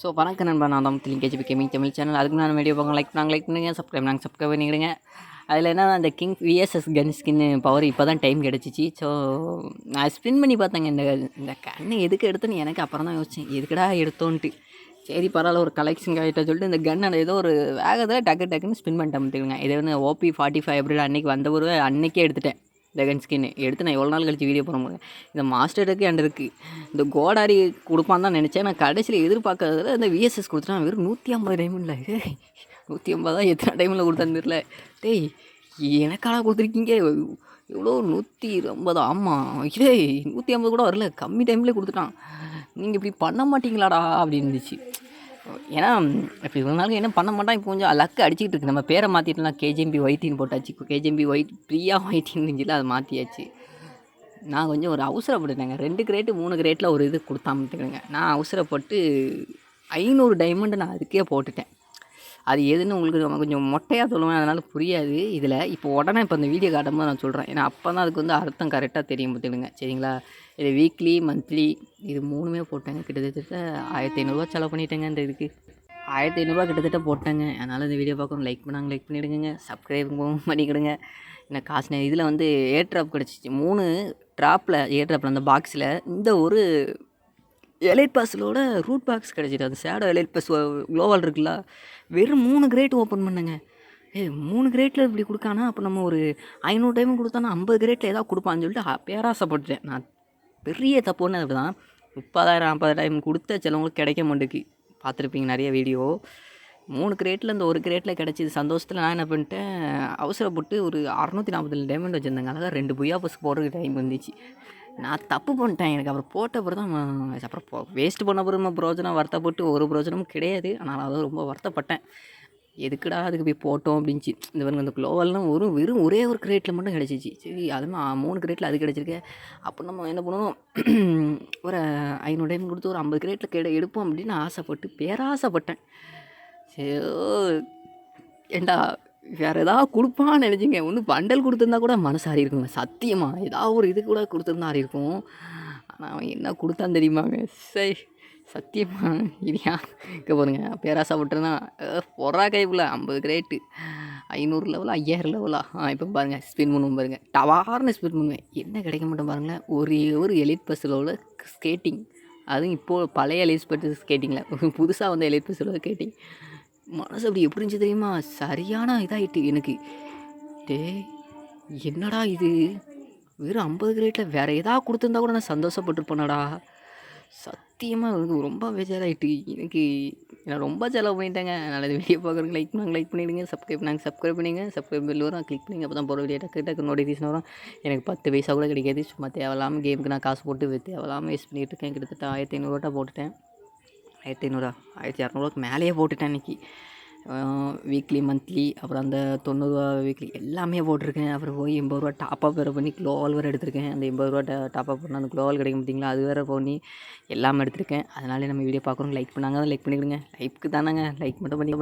So வணக்கம் நண்பர் நான் தான் திலிங் கேஜிபி கேமிங் தமிழ் சேனல். அதுக்கு நான் வீடியோ பார்க்க லைக் நாங்கள் லைக் பண்ணுங்க. சப்ஸ்கிரைப் நாங்கள் சப்ஸ்கிரைப் பண்ணிக்கிடுங்க அதில் என்ன அந்த கிங் விஎஸ்எஸ் கன் ஸ்கின்னு பவர் இப்போ தான் டைம் கிடச்சிச்சு. ஸோ நான் ஸ்பின் பண்ணி பார்த்தேங்க. இந்த இந்த கண்ணை எதுக்கு எடுத்தேன்னு எனக்கு அப்புறம் தான் யோசிச்சேன். எதுக்குடா எடுத்தோன்ட்டு. சரி பரவாயில்ல. ஒரு கலெக்ஷன் ஆகிட்ட சொல்லிட்டு இந்த கன் ஏதோ ஒரு வேகத்தில் டக்கு டக்குன்னு ஸ்பின் பண்ணிட்டேன் பார்த்துக்கோங்க இதை வந்து ஓபி ஃபார்ட்டி ஃபைவ் அப்படி அன்றைக்கி வந்த ஒரு அன்றைக்கே எடுத்துட்டேன். இந்த கன் ஸ்கின்னு எடுத்து நான் எவ்வளோ நாள் கழிச்சு வீடியோ போட முடியும் இந்த மாஸ்டருக்கு அண்ட் இருக்குது இந்த கோடாரி கொடுப்பான்னு தான் நினச்சேன். நான் கடைசியில் எதிர்பார்க்கறதுல இந்த விஎஸ்எஸ் கொடுத்துட்டான். வெறும் நூற்றி ஐம்பது டைமண்டில் நூற்றி ஐம்பதா எத்தனை டைமில் கொடுத்தான்னு தெரியல. டேய் எனக்காக கொடுத்துருக்கீங்க. இவ்வளோ நூற்றி ஐம்பது. ஆமாம் இதே நூற்றி ஐம்பது கூட வரல. கம்மி டைம்லேயே கொடுத்துட்டான். நீங்கள் இப்படி பண்ண மாட்டீங்களாடா? அப்படின்னு இருந்துச்சு. ஏன்னா இப்போ இருந்தாலும் என்ன பண்ண மாட்டான் இப்போ கொஞ்சம் லக்கு அடிச்சிக்கிட்டு இருக்கு. நம்ம பேரை மாற்றிட்டுலாம் கேஜிஎம்பி ஒயிட்டின்னு போட்டாச்சு. கேஜிஎம்பி ஒயிட் பிரியா ஒயிட்டின்னு இருந்துச்சுல அதை மாற்றியாச்சு நான் கொஞ்சம் ஒரு அவசரப்பட்டுட்டேங்க. ரெண்டு கிரேட்டு மூணு கிரேட்டில் ஒரு இது கொடுத்தாமட்டுக்கிறேங்க நான் அவசரப்பட்டு ஐநூறு டைமண்டு நான் அதுக்கே போட்டுட்டேன். அது எதுன்னு உங்களுக்கு நம்ம கொஞ்சம் மொட்டையாக சொல்லுவேன். அதனால் புரியாது. இதில் இப்போ உடனே இப்போ இந்த வீடியோ காட்டும்போது நான் சொல்கிறேன் ஏன்னா அப்போ தான் அதுக்கு வந்து அர்த்தம் கரெக்டாக தெரியும் பார்த்துடுங்க சரிங்களா? இது வீக்லி மந்த்லி இது மூணுமே போட்டேங்க. கிட்டத்தட்ட ஆயிரத்தி ஐநூறுரூவா செலவு பண்ணிட்டேங்க இந்த இதுக்கு. ஆயிரத்தி ஐநூறுரூவா கிட்டத்தட்ட போட்டேங்க. அதனால் இந்த வீடியோ பார்க்கணும். லைக் பண்ணாங்க லைக் பண்ணிவிடுங்க சப்ஸ்கிரைப் பண்ணிக்கிடுங்க. என்ன காசு இதில் வந்து ஏர் ட்ராப் கிடச்சிச்சு. மூணு ட்ராப்பில் ஏர் ட்ராப்பில் அந்த பாக்ஸில் இந்த ஒரு எலைட் பாஸிலோட ரூட் பாக்ஸ் கிடச்சிது. அந்த சேடோ எலைட் பாஸ் க்ளோவால் இருக்குல்ல வெறும் மூணு கிரேட் ஓப்பன் பண்ணுங்க. ஏ மூணு கிரேட்டில் இப்படி கொடுக்கானா அப்போ நம்ம ஒரு ஐநூறு டைம் கொடுத்தானா ஐம்பது கிரேட்டில் ஏதாவது கொடுப்பான்னு சொல்லிட்டு பேராசப்பட்டுட்டேன் நான் பெரிய தப்புன்னு அப்படி தான் முப்பதாயிரம் ஐம்பது டைம் கொடுத்த சிலவங்களுக்கு கிடைக்க மாட்டேக்கு பார்த்துருப்பீங்க நிறைய வீடியோ. மூணு கிரேட்டில் இந்த ஒரு கிரேட்டில் கிடச்சிது. சந்தோஷத்தில் நான் என்ன பண்ணிட்டேன் அவசரப்பட்டு ஒரு அறநூற்றி நாற்பத்தேழு டைமண்ட் வச்சுருந்தேங்க. அழகாக ரெண்டு புய்யா பஸ் போடுறதுக்கு டைம் வந்துச்சு நான் தப்பு பண்ணிட்டேன். எனக்கு அப்புறம் போட்ட அப்புறம் தான் அப்புறம் போ வேஸ்ட் பண்ண அப்புறம் நம்ம பிரோஜனம் வருத்தப்பட்டு ஒரு பிரோஜனமும் கிடையாது. ஆனால் அதை ரொம்ப வருத்தப்பட்டேன். எதுக்குடா அதுக்கு போய் போட்டோம் அப்படின்ச்சு இந்த பாருங்க அந்த குளோவல்லாம் ஒரு வெறும் ஒரே ஒரு கிரேட்டில் மட்டும் கிடச்சிச்சு. சரி அதுவும் மூணு கிரேட்டில் அது கிடச்சிருக்கு. அப்போ நம்ம என்ன பண்ணுவோம் ஒரு ஐநூறு டைம் கொடுத்து ஒரு ஐம்பது கிரேட்டில் கிடை எடுப்போம் அப்படின்னு ஆசைப்பட்டு பேராசைப்பட்டேன். சரி ஏண்டா வேறு ஏதாவது கொடுப்பான்னு நினச்சிங்க. ஒன்று பண்டல் கொடுத்துருந்தா கூட மனசாரி இருக்குங்க. சத்தியமாக ஏதாவது ஒரு இது கூட கொடுத்துருந்தா இருக்கும். ஆனால் அவன் என்ன கொடுத்தான் தெரியுமாங்க? சரி சத்தியமாக இனியா. இங்கே பாருங்க பேராசைப்பட்டுருந்தா பொறா கைப்பில் ஐம்பது கிரேட்டு ஐநூறு லெவலா ஐயாயிரம் லெவலா ஆ? இப்போ பாருங்கள் ஸ்பின் பண்ணுவோம் பாருங்கள் டவார்னு ஸ்பின் பண்ணுவேன். என்ன கிடைக்க மாட்டோம் பாருங்களேன். ஒரே ஒரு எலிட் பஸ்ஸில் உள்ள ஸ்கேட்டிங் அதுவும் இப்போது பழைய எலிட் பஸ் ஸ்கேட்டிங்கில் புதுசாக வந்து எலிட் பஸ்ஸில் ஸ்கேட்டிங் மனசு அப்படி எப்படி இருந்துச்சு தெரியுமா? சரியான இதாகிட்டு எனக்கு. டே என்னடா இது? வெறும் ஐம்பது கிரேட்டில் வேறு எதாவது கொடுத்துருந்தா கூட நான் சந்தோஷப்பட்டுருப்பேனடா. சத்தியமாக எனக்கு ரொம்ப பேஜாராகிட்டு எனக்கு நான் ரொம்ப செலவு பண்ணிட்டேங்க. அதனால் இந்த வீடியோ பார்க்குறதுக்கு லைக் பண்ணாங்க லைக் பண்ணிவிடுங்க சப்ஸ்கிரைப் நாங்கள் சப்ஸ்கிரைப் பண்ணிங்க சப்ஸ்கிரைப் பில் வரும். கிளிக் பண்ணிங்க. அப்போ தான் போகிற வீடியோ டக்கு டக்கு நோட்டிஃபிகேஷன் வரும். எனக்கு பத்து பைசா கூட கிடைக்காது. சும்மா தேவையில்லாமல் கேமுக்கு நான் காசு போட்டு தேவையில்லாமல் வேஸ்ட் பண்ணிகிட்டு இருக்கேன். கிட்டத்தட்ட ஆயிரத்தி ஐநூறுரூவா போட்டுட்டேன். ஆயிரத்தி ஐநூறுரூவா ஆயிரத்தி இரநூறுவாக்கு மேலேயே போட்டுட்டேன் இன்றைக்கி வீக்லி மந்த்லி அப்புறம் அந்த தொண்ணூறுரூவா வீக்லி எல்லாமே போட்டிருக்கேன். அப்புறம் போய் எண்பது ரூபா டாப்அப் வேறு பண்ணி க்ளோவால் வேறு எடுத்திருக்கேன். அந்த எண்பது ரூபா டாப்அப் பண்ண அந்த க்ளோவால் கிடைக்கும் பார்த்தீங்களா? அது வேறு பண்ணி எல்லாமே எடுத்திருக்கேன். அதனாலே நம்ம வீடியோ பார்க்குறோம் லைக் பண்ணாங்க லைக் பண்ணிக்கிடுங்க. லைக்கு தானேங்க. லைக் மட்டும் பண்ணி